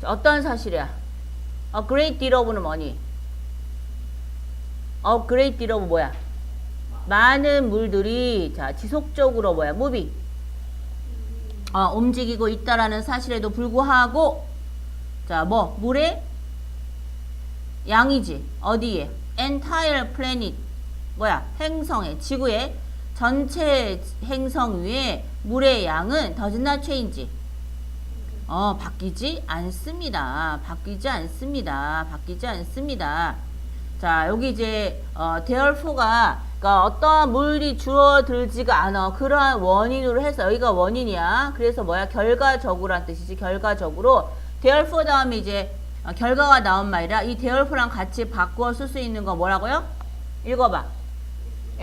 자, 어떤 사실이야? A great deal of는 뭐니? A great deal of 뭐야? 많은 물들이 자 지속적으로 뭐야? moving 어, 움직이고 있다라는 사실에도 불구하고 자 뭐 물의 양이지 어디에 entire planet 뭐야 행성에 지구의 전체 행성 위에 물의 양은 not change 어 바뀌지 않습니다. 바뀌지 않습니다. 바뀌지 않습니다. 자 여기 이제 어, therefore가 그러니까 어떠한 물이 줄어들지가 않아 그러한 원인으로 해서 여기가 원인이야. 그래서 뭐야? 결과적으로란 뜻이지. 결과적으로 therefore 다음에 이제 어, 결과가 나온 말이라 이 therefore랑 같이 바꾸어 쓸 수 있는 거 뭐라고요? 읽어봐.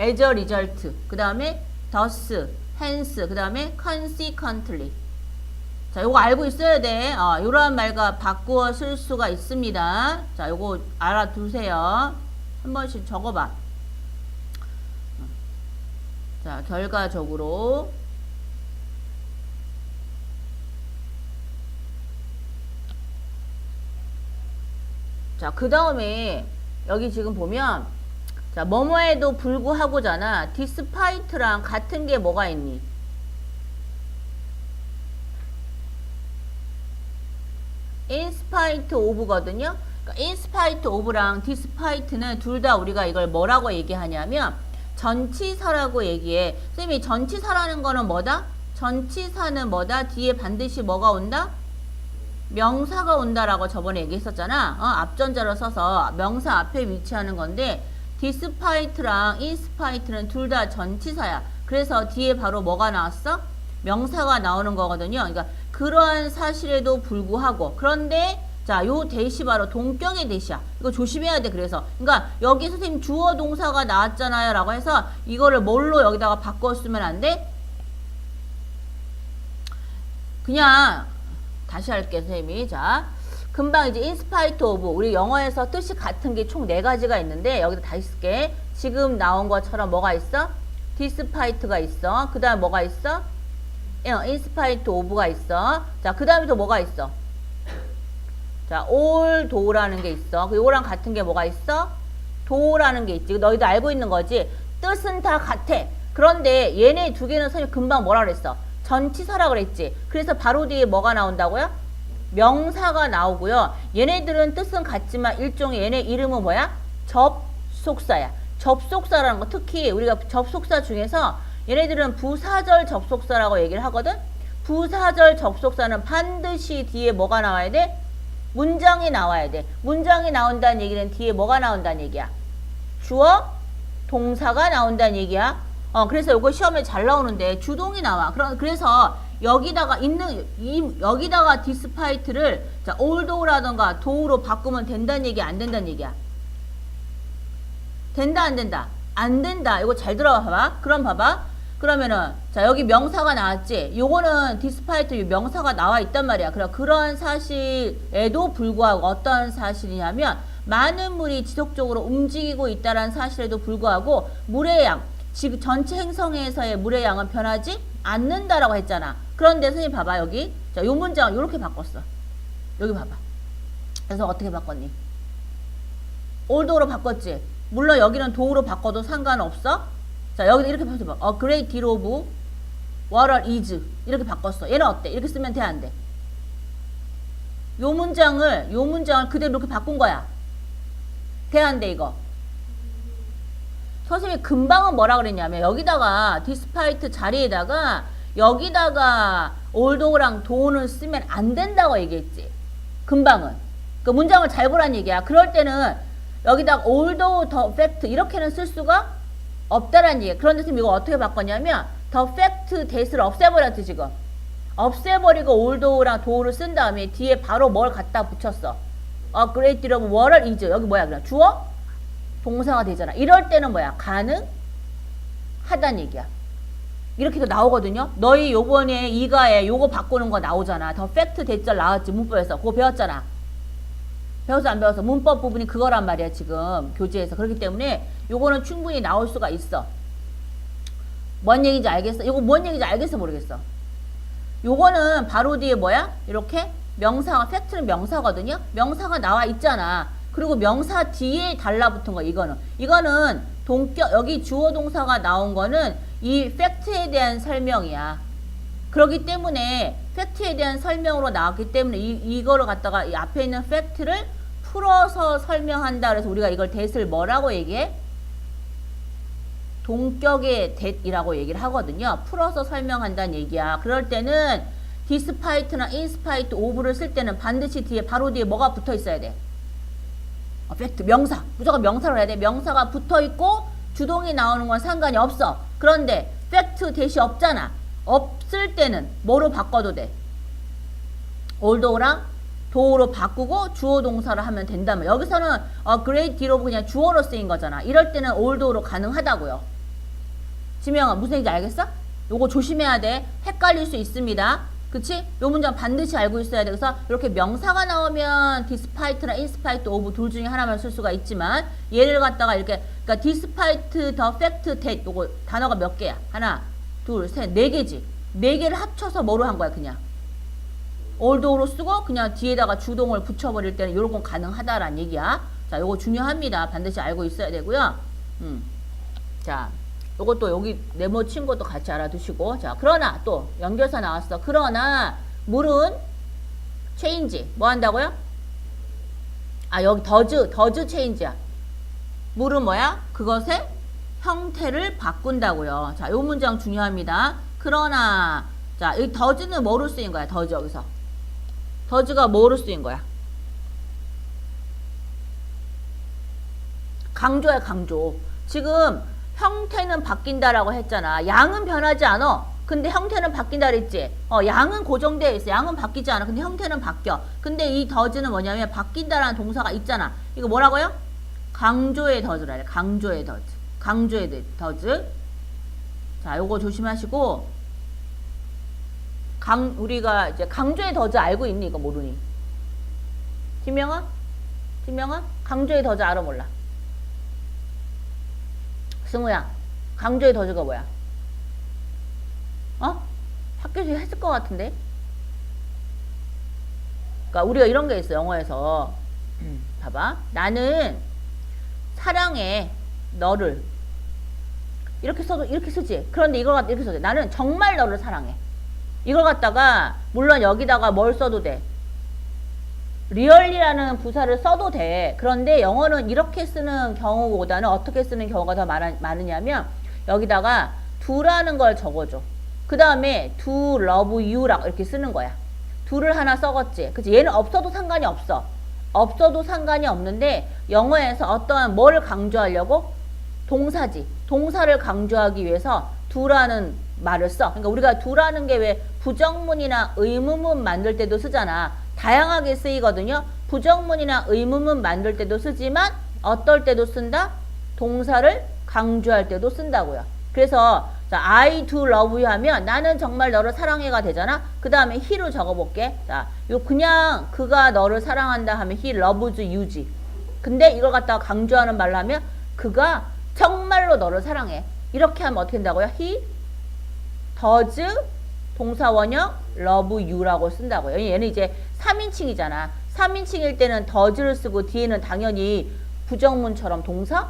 As a result. 그 다음에 thus hence 그 다음에 consequently 자, 요거 알고 있어야 돼. 어, 이러한 말과 바꾸어 쓸 수가 있습니다. 자, 요거 알아두세요. 한 번씩 적어봐. 자, 결과적으로. 자, 그 다음에 여기 지금 보면 자, 뭐뭐에도 불구하고잖아. despite랑 같은 게 뭐가 있니? Spite of거든요. 그러니까 spite of랑 despite는 둘 다 우리가 이걸 뭐라고 얘기하냐면 전치사라고 얘기해. 선생님이 전치사라는 거는 뭐다? 전치사는 뭐다? 뒤에 반드시 뭐가 온다? 명사가 온다라고 저번에 얘기했었잖아. 어, 앞전자로 써서 명사 앞에 위치하는 건데 in spite는 둘 다 전치사야. 그래서 뒤에 바로 뭐가 나왔어? 명사가 나오는 거거든요. 그러니까 그러한 사실에도 불구하고 그런데 자, 요 대시 바로 동격의 대시야. 이거 조심해야 돼. 그래서 그러니까 여기 선생님 주어 동사가 나왔잖아요라고 해서 이거를 뭘로 여기다가 바꿔 쓰면 안 돼? 그냥 다시 할게 선생님이 자 금방 이제 인스파이트 오브 우리 영어에서 뜻이 같은 게 총 네 가지가 있는데 여기다 다시 쓸게 지금 나온 것처럼 뭐가 있어? 디스파이트가 있어 그 다음 뭐가 있어? 인스파이트 오브가 있어 자 그 다음에 또 뭐가 있어? 자, 올 도라는 게 있어. 그 요거랑 같은 게 뭐가 있어? 도라는 게 있지. 너희도 알고 있는 거지. 뜻은 다 같아. 그런데 얘네 두 개는 선생님 금방 뭐라 그랬어? 전치사라 그랬지. 그래서 바로 뒤에 뭐가 나온다고요? 명사가 나오고요. 얘네들은 뜻은 같지만 일종의 얘네 이름은 뭐야? 접속사야. 접속사라는 거 특히 우리가 접속사 중에서 얘네들은 부사절 접속사라고 얘기를 하거든. 부사절 접속사는 반드시 뒤에 뭐가 나와야 돼? 문장이 나와야 돼. 문장이 나온다는 얘기는 뒤에 뭐가 나온다는 얘기야? 주어, 동사가 나온다는 얘기야. 어, 그래서 이거 시험에 잘 나오는데 주동이 나와. 그럼 그래서 여기다가 있는 이 여기다가 디스파이트를 자, 올도라던가 도우로 바꾸면 된다는 얘기 안 된다는 얘기야. 된다 안 된다? 안 된다. 이거 잘 들어봐 봐봐. 그럼 봐봐. 그러면은 자 여기 명사가 나왔지. 요거는 디스파이트 명사가 나와 있단 말이야. 그럼 그런 사실에도 불구하고 어떤 사실이냐면 많은 물이 지속적으로 움직이고 있다는 사실에도 불구하고 물의 양, 지금 전체 행성에서의 물의 양은 변하지 않는다라고 했잖아. 그런데 선생님 봐봐 여기. 자, 요 문장 이렇게 바꿨어. 여기 봐봐. 그래서 어떻게 바꿨니? 올도로 바꿨지. 물론 여기는 도우로 바꿔도 상관없어. 자, 여기도 이렇게 바꿔봐. A great deal of water is. 이렇게 바꿨어. 얘는 어때? 이렇게 쓰면 돼, 안 돼? 요 문장을, 요 문장을 그대로 이렇게 바꾼 거야. 돼, 안 돼, 이거? 선생님이 금방은 뭐라 그랬냐면, 여기다가 디스파이트 자리에다가, 여기다가 올도랑 도우는 쓰면 안 된다고 얘기했지. 금방은. 그 문장을 잘 보란 얘기야. 그럴 때는 여기다가 although the fact 이렇게는 쓸 수가 없다라는 얘기야. 그런데 지금 이거 어떻게 바꿨냐면 the fact that을 없애버렸지 지금. 없애버리고 although랑 do를 쓴 다음에 뒤에 바로 뭘 갖다 붙였어. of water is. 여기 뭐야 그냥 주어? 동사가 되잖아. 이럴 때는 뭐야? 가능하다는 얘기야. 이렇게도 나오거든요. 너희 요번에 이가에 요거 바꾸는 거 나오잖아. 더 팩트 대절 나왔지 문법에서. 그거 배웠잖아. 배워서 안 배워서 문법 부분이 그거란 말이야 지금 교재에서 그렇기 때문에 요거는 충분히 나올 수가 있어 뭔 얘기인지 알겠어? 이거 뭔 얘기인지 알겠어 모르겠어 요거는 바로 뒤에 뭐야? 이렇게 명사가 팩트는 명사거든요. 명사가 나와 있잖아. 그리고 명사 뒤에 달라붙은 거 이거는 이거는 동격 여기 주어 동사가 나온 거는 이 팩트에 대한 설명이야. 그렇기 때문에 팩트에 대한 설명으로 나왔기 때문에 이, 이거를 갖다가 이 앞에 있는 팩트를 풀어서 설명한다. 그래서 우리가 이걸 대을 뭐라고 얘기해? 동격의 대이라고 얘기를 하거든요. 풀어서 설명한다는 얘기야. 그럴 때는 디스파이트나 인스파이트 오브를 쓸 때는 반드시 뒤에 바로 뒤에 뭐가 붙어 있어야 돼. 어, 팩트 명사 무조건 명사로 해야 돼. 명사가 붙어 있고 주동이 나오는 건 상관이 없어. 그런데 팩트 대시 없잖아. 없을 때는 뭐로 바꿔도 돼. 올도랑 도로 바꾸고 주어 동사를 하면 된다면 여기서는 어, 그레이트 디로 그냥 주어로 쓰인 거잖아. 이럴 때는 올도로 가능하다고요. 지명아 무슨 얘기인지 알겠어? 요거 조심해야 돼. 헷갈릴 수 있습니다. 그치? 요 문장 반드시 알고 있어야 돼. 그래서 이렇게 명사가 나오면 디스파이트나 인스파이트 오브 둘 중에 하나만 쓸 수가 있지만 얘를 갖다가 이렇게 그러니까 디스파이트 더 팩트 대 요거 단어가 몇 개야? 하나, 둘, 셋, 네 개지. 네 개를 합쳐서 뭐로 한 거야, 그냥. 올도로 쓰고 그냥 뒤에다가 주동을 붙여버릴 때는 요런 건 가능하다라는 얘기야. 자, 요거 중요합니다. 반드시 알고 있어야 되고요. 음. 자, 요것도 여기 네모 친 것도 같이 알아두시고. 자, 그러나 또 연결사 나왔어. 그러나 물은 체인지 뭐 한다고요? 아, 여기 더즈, 더즈 체인지야. 물은 뭐야? 그것의 형태를 바꾼다고요. 자, 요 문장 중요합니다. 그러나 자, 이 더즈는 뭐로 쓰인 거야? 더즈 여기서. 더즈가 뭐로 쓰인 거야? 강조야, 강조. 지금 형태는 바뀐다라고 했잖아. 양은 변하지 않아. 근데 형태는 바뀐다 그랬지. 어, 양은 고정되어 있어. 양은 바뀌지 않아. 근데 형태는 바뀌어. 근데 이 더즈는 뭐냐면 바뀐다라는 동사가 있잖아. 이거 뭐라고요? 강조의 더즈라 해. 강조의 더즈. 강조의 더즈. 자, 요거 조심하시고 강 우리가 이제 강조의 더즈 알고 있니? 이거 모르니? 김영아? 김영아? 강조의 더즈 알아 몰라? 승우야, 강조의 더즈가 뭐야? 어? 학교에서 했을 것 같은데? 그러니까 우리가 이런 게 있어 영어에서 음, 봐봐 나는 사랑해 너를 이렇게 써도 이렇게 쓰지 그런데 이걸 갖다 이렇게 써도 돼 나는 정말 너를 사랑해 이걸 갖다가 물론 여기다가 뭘 써도 돼 리얼리라는 부사를 써도 돼. 그런데 영어는 이렇게 쓰는 경우보다는 어떻게 쓰는 경우가 더 많아, 많으냐면 여기다가 do라는 걸 적어줘. 그 다음에 do love you라고 이렇게 쓰는 거야. do를 하나 써갔지. 그치? 얘는 없어도 상관이 없어. 없어도 상관이 없는데 영어에서 어떠한 뭘 강조하려고? 동사지. 동사를 강조하기 위해서 do라는 말을 써. 그러니까 우리가 do라는 게 왜 부정문이나 의문문 만들 때도 쓰잖아. 다양하게 쓰이거든요. 부정문이나 의문문 만들 때도 쓰지만 어떨 때도 쓴다? 동사를 강조할 때도 쓴다고요. 그래서 자, I do love you 하면 나는 정말 너를 사랑해가 되잖아. 그 다음에 he로 적어볼게. 자, 요 그냥 그가 너를 사랑한다 하면 he loves you지. 근데 이걸 갖다가 강조하는 말로 하면 그가 정말로 너를 사랑해. 이렇게 하면 어떻게 된다고요? he does 동사 원형 love you라고 쓴다고요. 얘는 이제 3인칭이잖아. 3인칭일 때는 does를 쓰고 뒤에는 당연히 부정문처럼 동사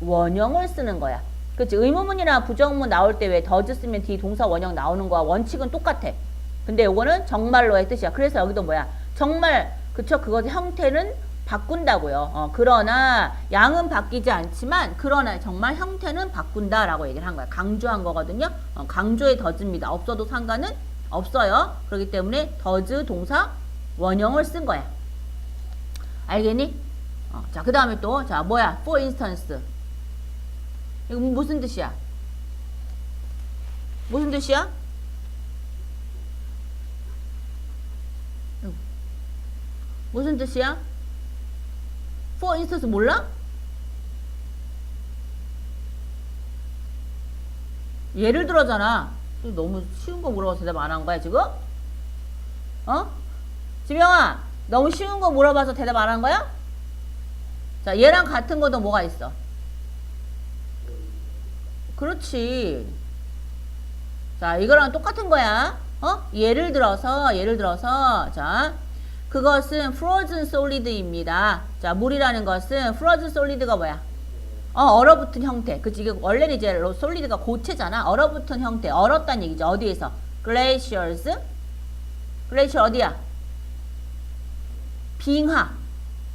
원형을 쓰는 거야. 그치? 의문문이나 부정문 나올 때왜 does 쓰면 뒤 동사 원형 나오는 거와 원칙은 똑같아. 근데 요거는 정말로의 뜻이야. 그래서 여기도 뭐야? 정말 그쵸? 그것 형태는 바꾼다고요. 어, 그러나 양은 바뀌지 않지만 그러나 정말 형태는 바꾼다라고 얘기를 한 거야. 강조한 거거든요. 어, 강조의 더즈입니다. 없어도 상관은 없어요. 그렇기 때문에 더즈 동사 원형을 쓴 거야. 알겠니? 어, 자, 그 다음에 또, 자, 뭐야? for instance. 이거 무슨 뜻이야? 무슨 뜻이야? 무슨 뜻이야? For instance 몰라? 예를 들어잖아. 너무 쉬운 거 물어봐서 대답 안 한 거야, 지금? 어? 지명아, 너무 쉬운 거 물어봐서 대답 안 한 거야? 자, 얘랑 같은 것도 뭐가 있어? 그렇지. 자, 이거랑 똑같은 거야. 어? 예를 들어서, 예를 들어서, 자, 그것은 frozen solid입니다. 자, 물이라는 것은 frozen solid가 뭐야? 어, 얼어붙은 형태. 그치? 이게 원래는 이제 로- 솔리드가 고체잖아. 얼어붙은 형태. 얼었다는 얘기죠. 어디에서? glaciers. glacier 어디야? 빙하.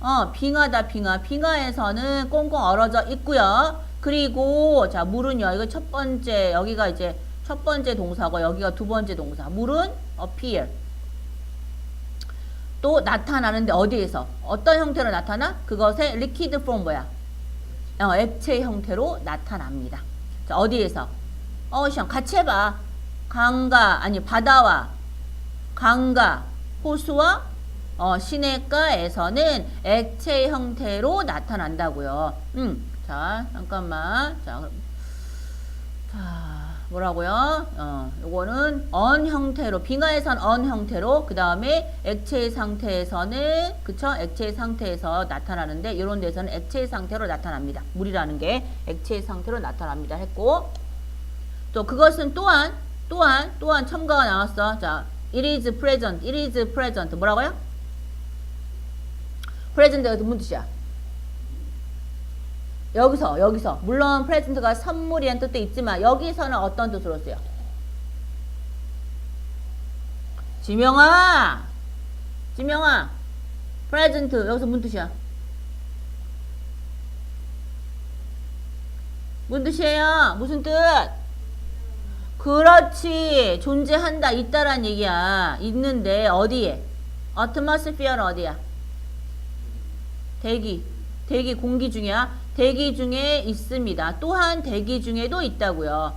어, 빙하다, 빙하. 빙하에서는 꽁꽁 얼어져 있고요. 그리고 자, 물은요. 이거 첫 번째 여기가 이제 첫 번째 동사고 여기가 두 번째 동사. 물은 appear. 또 나타나는데 어디에서? 어떤 형태로 나타나? 그것의 liquid form 뭐야? 어, 액체 형태로 나타납니다. 자, 어디에서? 어시안 같이 해봐. 강가 아니 바다와 강가 호수와 어, 시내가에서는 액체 형태로 나타난다고요. 음, 자 잠깐만. 자, 자 뭐라고요? 어, 요거는 언 형태로 빙하에선 언 형태로 그 다음에 액체 상태에서는 그쵸? 액체 상태에서 나타나는데 이런 데서는 액체 상태로 나타납니다. 물이라는 게 액체 상태로 나타납니다. 했고 또 그것은 또한 또한 또한 첨가가 나왔어. 자, it is present, it is present 뭐라고요? present가 무슨 뜻이야? 여기서 여기서 물론 present가 선물이란 뜻도 있지만 여기서는 어떤 뜻으로 써요? 지명아, 지명아, present 여기서 무슨 뜻이야? 무슨 뜻이에요? 무슨 뜻? 그렇지. 존재한다. 있다란 얘기야. 있는데 어디에? atmosphere는 어디야? 대기. 대기 공기 중이야. 대기 중에 있습니다. 또한 대기 중에도 있다고요.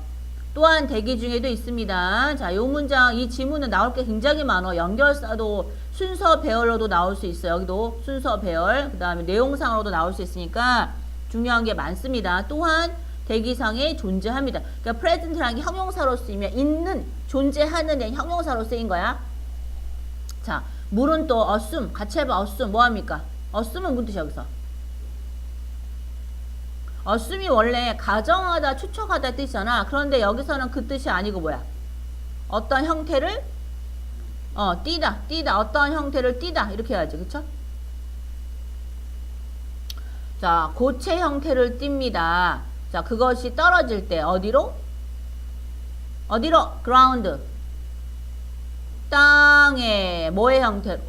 또한 대기 중에도 있습니다. 자, 요 문장 이 지문은 나올 게 굉장히 많아. 연결사도 순서 배열로도 나올 수 있어요. 여기도 순서 배열. 그 다음에 내용상으로도 나올 수 있으니까 중요한 게 많습니다. 또한 대기상에 존재합니다. 그러니까 present라는 게 형용사로 쓰이면 있는 존재하는 애 형용사로 쓰인 거야. 자, 물은 또 assume 같이 해봐. assume 뭐 합니까? assume은 무슨 뜻이야 여기서? Assume이 원래 가정하다, 추측하다 뜻이잖아. 그런데 여기서는 그 뜻이 아니고 뭐야? 어떤 형태를 어 띠다, 띠다. 어떤 형태를 띠다 이렇게 해야지, 그쵸? 자, 고체 형태를 띱니다. 자, 그것이 떨어질 때 어디로? 어디로? ground. 땅에 뭐의 형태로?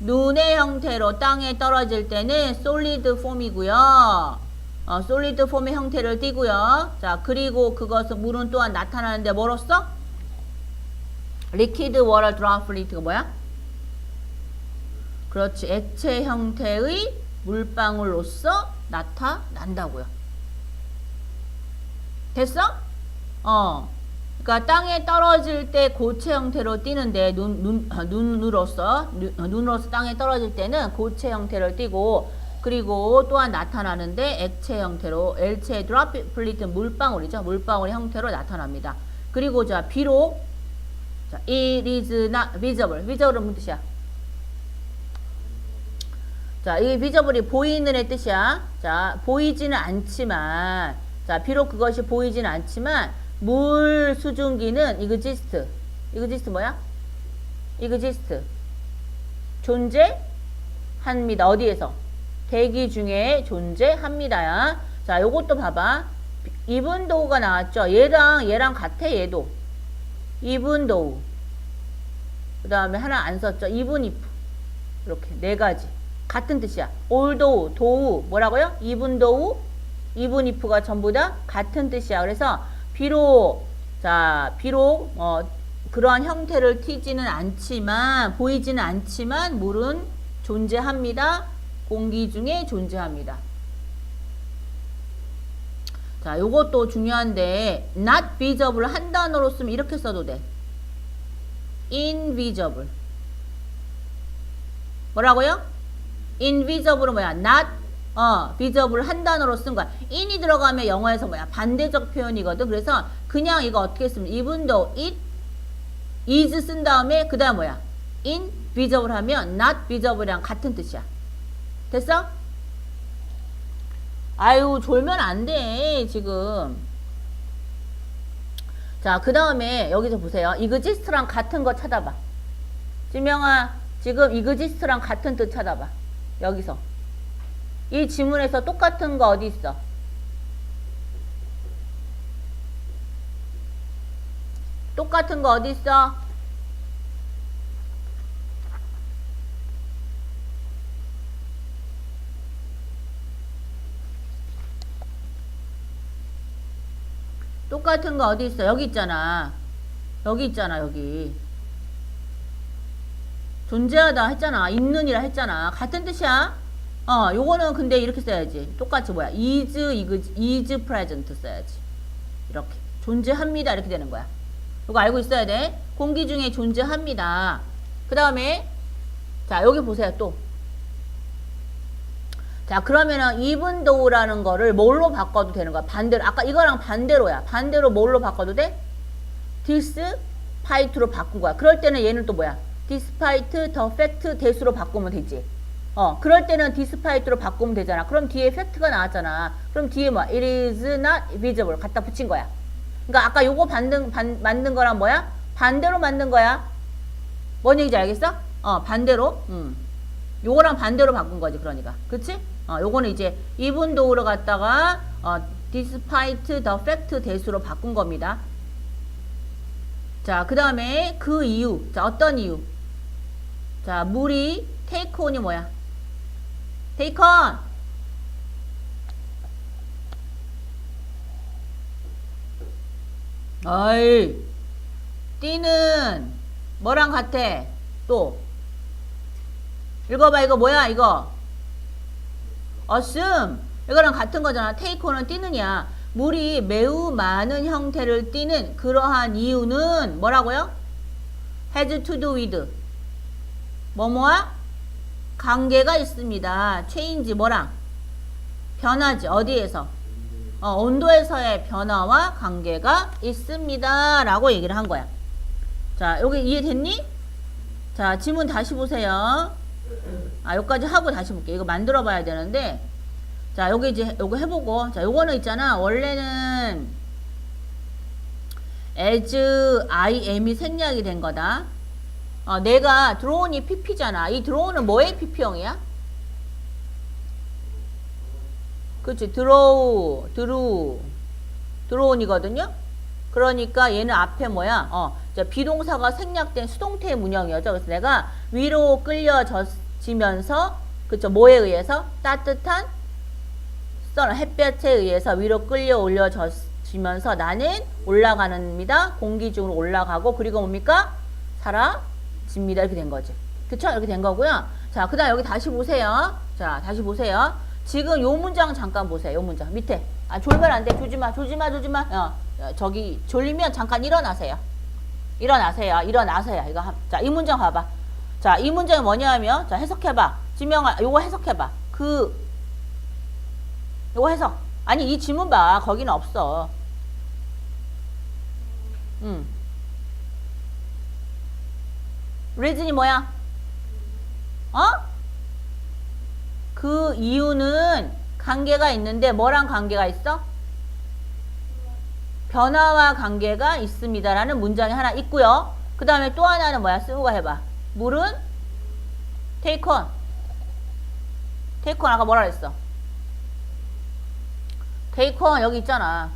눈의 형태로 땅에 떨어질 때는 solid form이고요. 어, solid form의 형태를 띠고요. 자, 그리고 그것은 물은 또한 나타나는데 뭐로써? liquid water droplet가 뭐야? 그렇지. 액체 형태의 물방울로서 나타난다고요. 됐어? 어. 그러니까 땅에 떨어질 때 고체 형태로 띄는데 눈, 눈, 아, 눈으로서 눈, 어, 눈으로서 땅에 떨어질 때는 고체 형태를 띠고 그리고 또한 나타나는데 액체 형태로 엘체 드랍플리트 물방울이죠. 물방울 형태로 나타납니다. 그리고 자 비록 자, it is not visible. visible은 무슨 뜻이야? 자, 이 visible이 보이는 의 뜻이야. 자, 보이지는 않지만 자, 비록 그것이 보이지는 않지만 물 수증기는 exist. exist 뭐야? exist. 존재합니다. 어디에서? 대기 중에 존재합니다야. 자, 요것도 봐봐. though가 나왔죠. 얘랑 얘랑 같아 얘도. though. 그 다음에 하나 안 썼죠. even if. 이렇게 네 가지. 같은 뜻이야. although, though 뭐라고요? though, even if가 전부 다 같은 뜻이야. 그래서 비록 자 비록 어, 그러한 형태를 튀지는 않지만 보이지는 않지만 물은 존재합니다. 공기 중에 존재합니다. 자, 요것도 중요한데 not visible 한 단어로 쓰면 이렇게 써도 돼. invisible. 뭐라고요? invisible은 뭐야? not 어, visible 한 단어로 쓴 거야. in이 들어가면 영어에서 뭐야? 반대적 표현이거든. 그래서 그냥 이거 어떻게 쓰면 even though it is 쓴 다음에 그 다음 뭐야? invisible 하면 not visible이랑 같은 뜻이야. 됐어? 아유, 졸면 안 돼, 지금. 자, 그 다음에 여기서 보세요. exist랑 같은 거 찾아봐. 지명아, 지금 exist랑 같은 뜻 찾아봐. 여기서. 이 지문에서 똑같은 거 어디 있어? 똑같은 거 어디 있어? 똑같은 거 어디 있어? 여기 있잖아. 여기 있잖아, 여기. 존재하다 했잖아. 있는이라 했잖아. 같은 뜻이야. 어, 요거는 근데 이렇게 써야지. 똑같이 뭐야? is, is, present 써야지. 이렇게. 존재합니다. 이렇게 되는 거야. 이거 알고 있어야 돼. 공기 중에 존재합니다. 그 다음에, 자, 여기 보세요, 또. 자, 그러면은 even though라는 거를 뭘로 바꿔도 되는 거야? 반대로. 아까 이거랑 반대로야. 반대로 뭘로 바꿔도 돼? despite로 바꾼 거야. 그럴 때는 얘는 또 뭐야? despite the fact 대수로 바꾸면 되지. 어, 그럴 때는 despite로 바꾸면 되잖아. 그럼 뒤에 fact가 나왔잖아. 그럼 뒤에 뭐 it is not visible 갖다 붙인 거야. 그러니까 아까 요거 만든 반, 만든 거랑 뭐야? 반대로 만든 거야. 뭔 얘기인지 알겠어? 어, 반대로. 음. 요거랑 반대로 바꾼 거지, 그러니까. 그치? 어, 요거는 이제 even though로 갖다가 어, despite the fact 대수로 바꾼 겁니다. 자, 그 다음에 그 이유. 자, 어떤 이유? 자, 물이 take on이 뭐야? take on. 어이, 띠는 뭐랑 같아? 또. 읽어봐, 이거 뭐야, 이거? Assume. 이거랑 같은 거잖아. take on은 띠는이야. 물이 매우 많은 형태를 띠는 그러한 이유는 뭐라고요? has to do with. 뭐뭐와? 관계가 있습니다. change 뭐랑? 변하지. 어디에서? 어, 온도에서의 변화와 관계가 있습니다. 라고 얘기를 한 거야. 자, 여기 이해됐니? 자, 지문 다시 보세요. 아, 여기까지 하고 다시 볼게. 이거 만들어 봐야 되는데. 자, 여기 이제 요거 해보고. 자, 요거는 있잖아. 원래는 as I am이 생략이 된 거다. 어, 내가 드로운이 pp잖아. 이 드로운은 뭐의 pp형이야? 그치 드로우 드루 드로운이거든요 그러니까 얘는 앞에 뭐야 어 자, 비동사가 생략된 수동태 문형이었죠 그래서 내가 위로 끌려 지면서 그쵸 뭐에 의해서 따뜻한 선 햇볕에 의해서 위로 끌려 올려지면서 나는 올라가는입니다 공기 중으로 올라가고 그리고 뭡니까 사라집니다 이렇게 된 거지 그쵸 이렇게 된 거고요 자 그 다음 여기 다시 보세요 자 다시 보세요 지금 요 문장 잠깐 보세요. 요 문장 밑에. 아 졸면 안 돼. 조지마, 조지마, 조지마. 어, 어, 저기 졸리면 잠깐 일어나세요. 일어나세요. 일어나세요. 이거 한, 자, 이 문장 봐봐. 자, 이 문장이 뭐냐면 자 해석해봐. 지명아, 요거 해석해봐. 그 요거 해석. 아니 이 지문 봐. 거기는 없어. 음. 리즌이 뭐야? 어? 그 이유는 관계가 있는데 뭐랑 관계가 있어? 변화와 관계가 있습니다라는 문장이 하나 있고요. 그 다음에 또 하나는 뭐야? 쓰고가 해봐. 물은 take on. take 아까 뭐라 그랬어? take 여기 있잖아.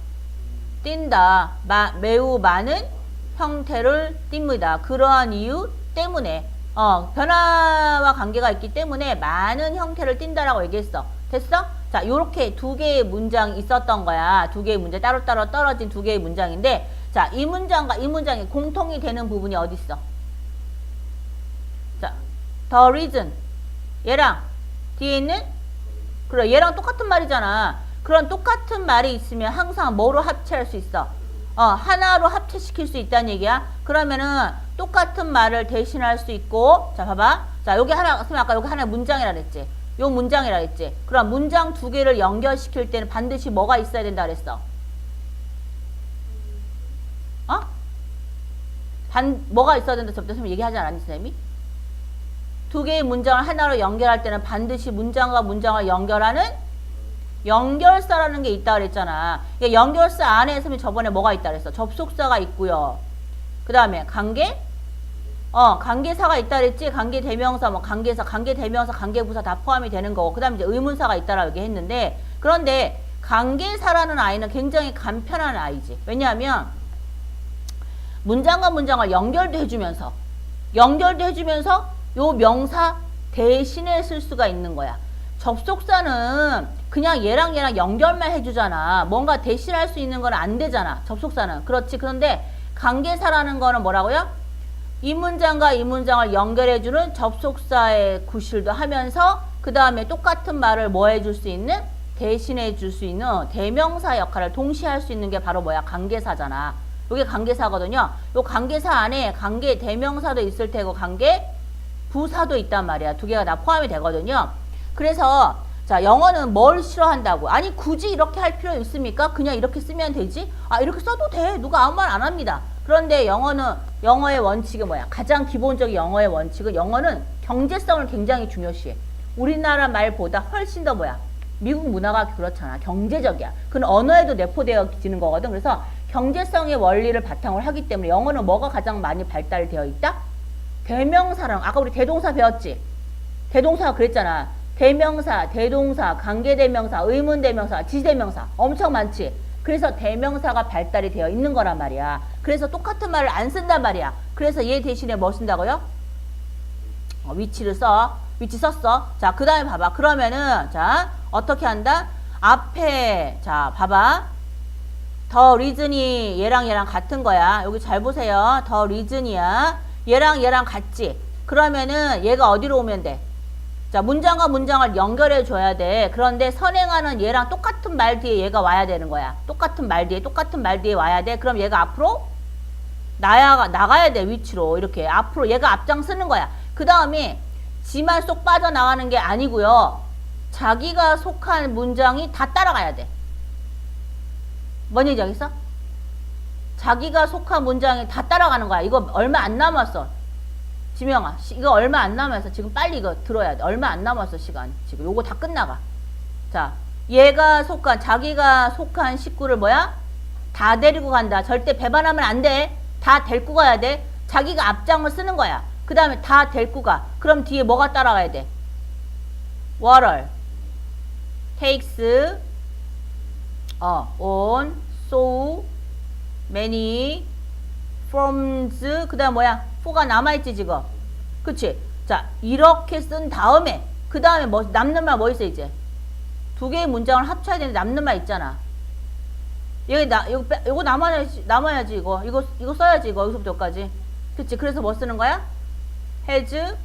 띈다. 마, 매우 많은 형태를 띱니다. 그러한 이유 때문에 어, 변화와 관계가 있기 때문에 많은 형태를 띈다라고 얘기했어. 됐어? 자, 요렇게 두 개의 문장이 있었던 거야. 두 개의 문장, 따로따로 떨어진 두 개의 문장인데, 자, 이 문장과 이 문장이 공통이 되는 부분이 어디 있어? 자, the reason. 얘랑 뒤에 있는 그래, 얘랑 똑같은 말이잖아. 그런 똑같은 말이 있으면 항상 뭐로 합체할 수 있어? 어, 하나로 합체시킬 수 있다는 얘기야. 그러면은 똑같은 말을 대신할 수 있고, 자, 봐봐. 자, 여기 하나, 선생님 아까 여기 하나 문장이라 그랬지. 요 문장이라 그랬지. 그럼 문장 두 개를 연결시킬 때는 반드시 뭐가 있어야 된다 그랬어? 어? 반, 뭐가 있어야 된다 저때 선생님 얘기하지 않았니, 선생님이? 두 개의 문장을 하나로 연결할 때는 반드시 문장과 문장을 연결하는 연결사라는 게 있다 그랬잖아. 그러니까 연결사 안에 선생님 저번에 뭐가 있다 그랬어? 접속사가 있고요. 그 다음에 관계 어, 관계사가 있다 그랬지? 관계 대명사, 뭐 관계사, 관계 대명사, 관계 부사 다 포함이 되는 거고, 그 다음에 이제 의문사가 있다라고 얘기했는데, 그런데 관계사라는 아이는 굉장히 간편한 아이지. 왜냐하면 문장과 문장을 연결도 해주면서, 연결도 해주면서 요 명사 대신에 쓸 수가 있는 거야. 접속사는 그냥 얘랑 얘랑 연결만 해주잖아. 뭔가 대신할 수 있는 건 안 되잖아. 접속사는. 그렇지. 그런데 관계사라는 거는 뭐라고요? 이 문장과 이 문장을 연결해주는 접속사의 구실도 하면서 그 다음에 똑같은 말을 뭐 해줄 수 있는 대신해 줄 수 있는 대명사 역할을 동시에 할 수 있는 게 바로 뭐야 관계사잖아. 이게 관계사거든요. 요 관계사 안에 관계 대명사도 있을 테고 관계 부사도 있단 말이야. 두 개가 다 포함이 되거든요. 그래서 자 영어는 뭘 싫어한다고? 아니 굳이 이렇게 할 필요 있습니까? 그냥 이렇게 쓰면 되지? 아 이렇게 써도 돼. 누가 아무 말 안 합니다. 그런데 영어는 영어의 원칙이 뭐야? 가장 기본적인 영어의 원칙은 영어는 경제성을 굉장히 중요시해. 우리나라 말보다 훨씬 더 뭐야? 미국 문화가 그렇잖아. 경제적이야. 그건 언어에도 내포되어지는 거거든. 그래서 경제성의 원리를 바탕으로 하기 때문에 영어는 뭐가 가장 많이 발달되어 있다? 대명사랑 아까 우리 대동사 배웠지? 대동사 그랬잖아. 대명사, 대동사, 관계대명사, 의문대명사, 지대명사 엄청 많지. 그래서 대명사가 발달이 되어 있는 거란 말이야. 그래서 똑같은 말을 안 쓴단 말이야. 그래서 얘 대신에 뭐 쓴다고요? 어, 위치를 써. 위치 썼어. 자, 그 다음에 봐봐. 그러면은, 자, 어떻게 한다? 앞에, 자, 봐봐. 더 리즌이 얘랑 얘랑 같은 거야. 여기 잘 보세요. 더 리즌이야. 얘랑 얘랑 같지? 그러면은 얘가 어디로 오면 돼? 자, 문장과 문장을 연결해 줘야 돼. 그런데 선행하는 얘랑 똑같은 말 뒤에 얘가 와야 되는 거야. 똑같은 말 뒤에, 똑같은 말 뒤에 와야 돼. 그럼 얘가 앞으로 나야, 나가야 돼, 위치로. 이렇게. 앞으로 얘가 앞장 쓰는 거야. 그 다음에 지만 쏙 빠져나가는 게 아니고요. 자기가 속한 문장이 다 따라가야 돼. 뭔 얘기지 알겠어? 자기가 속한 문장이 다 따라가는 거야. 이거 얼마 안 남았어. 지명아, 시- 이거 얼마 안 남았어. 지금 빨리 이거 들어야 돼. 얼마 안 남았어, 시간. 지금 요거 다 끝나가. 자, 얘가 속한, 자기가 속한 식구를 뭐야? 다 데리고 간다. 절대 배반하면 안 돼. 다 데리고 가야 돼. 자기가 앞장을 쓰는 거야. 그 다음에 다 데리고 가. 그럼 뒤에 뭐가 따라가야 돼? water, takes, 어, on, so, many, forms, 그 다음 뭐야? for가 남아있지, 지금. 그치? 자, 이렇게 쓴 다음에, 그 다음에 뭐, 남는 말 뭐 있어, 이제? 두 개의 문장을 합쳐야 되는데 남는 말 있잖아. 여기 나, 이거, 빼, 이거 남아야지, 남아야지, 이거. 이거, 이거 써야지, 이거. 여기서부터 여기까지. 그치? 그래서 뭐 쓰는 거야? has,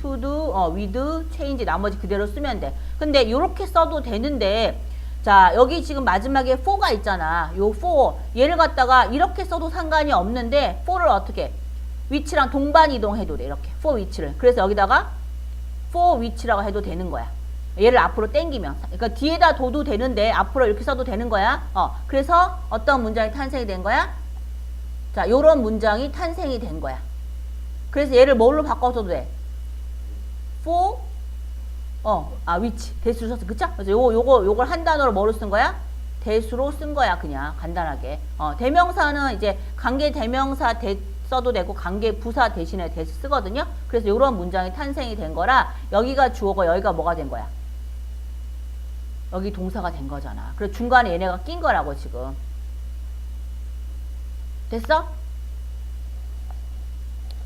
to do, 어, with, change, 나머지 그대로 쓰면 돼. 근데 이렇게 써도 되는데, 자, 여기 지금 마지막에 for가 있잖아. 요 for. 얘를 갖다가 이렇게 써도 상관이 없는데, for를 어떻게? 위치랑 동반 이동해도 돼. 이렇게. for 위치를. 그래서 여기다가 for 위치라고 해도 되는 거야. 얘를 앞으로 당기면. 그러니까 뒤에다 둬도 되는데, 앞으로 이렇게 써도 되는 거야. 어, 그래서 어떤 문장이 탄생이 된 거야? 자, 요런 문장이 탄생이 된 거야. 그래서 얘를 뭘로 바꿔서도 돼? for 어, 아, 위치. 대수로 썼어. 그쵸? 그래서 요거, 요거, 요걸 한 단어로 뭐로 쓴 거야? 대수로 쓴 거야, 그냥. 간단하게. 어, 대명사는 이제 관계 대명사 대, 써도 되고 관계 부사 대신에 대수 쓰거든요. 그래서 요런 문장이 탄생이 된 거라 여기가 주어고 여기가 뭐가 된 거야? 여기 동사가 된 거잖아. 그래서 중간에 얘네가 낀 거라고, 지금. 됐어?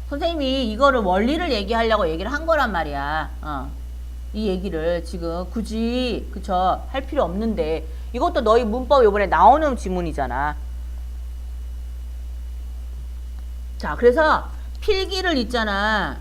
선생님이 이거를 원리를 얘기하려고 얘기를 한 거란 말이야. 어. 이 얘기를 지금 굳이 그쵸 할 필요 없는데 이것도 너희 문법 요번에 나오는 지문이잖아. 자 그래서 필기를 있잖아.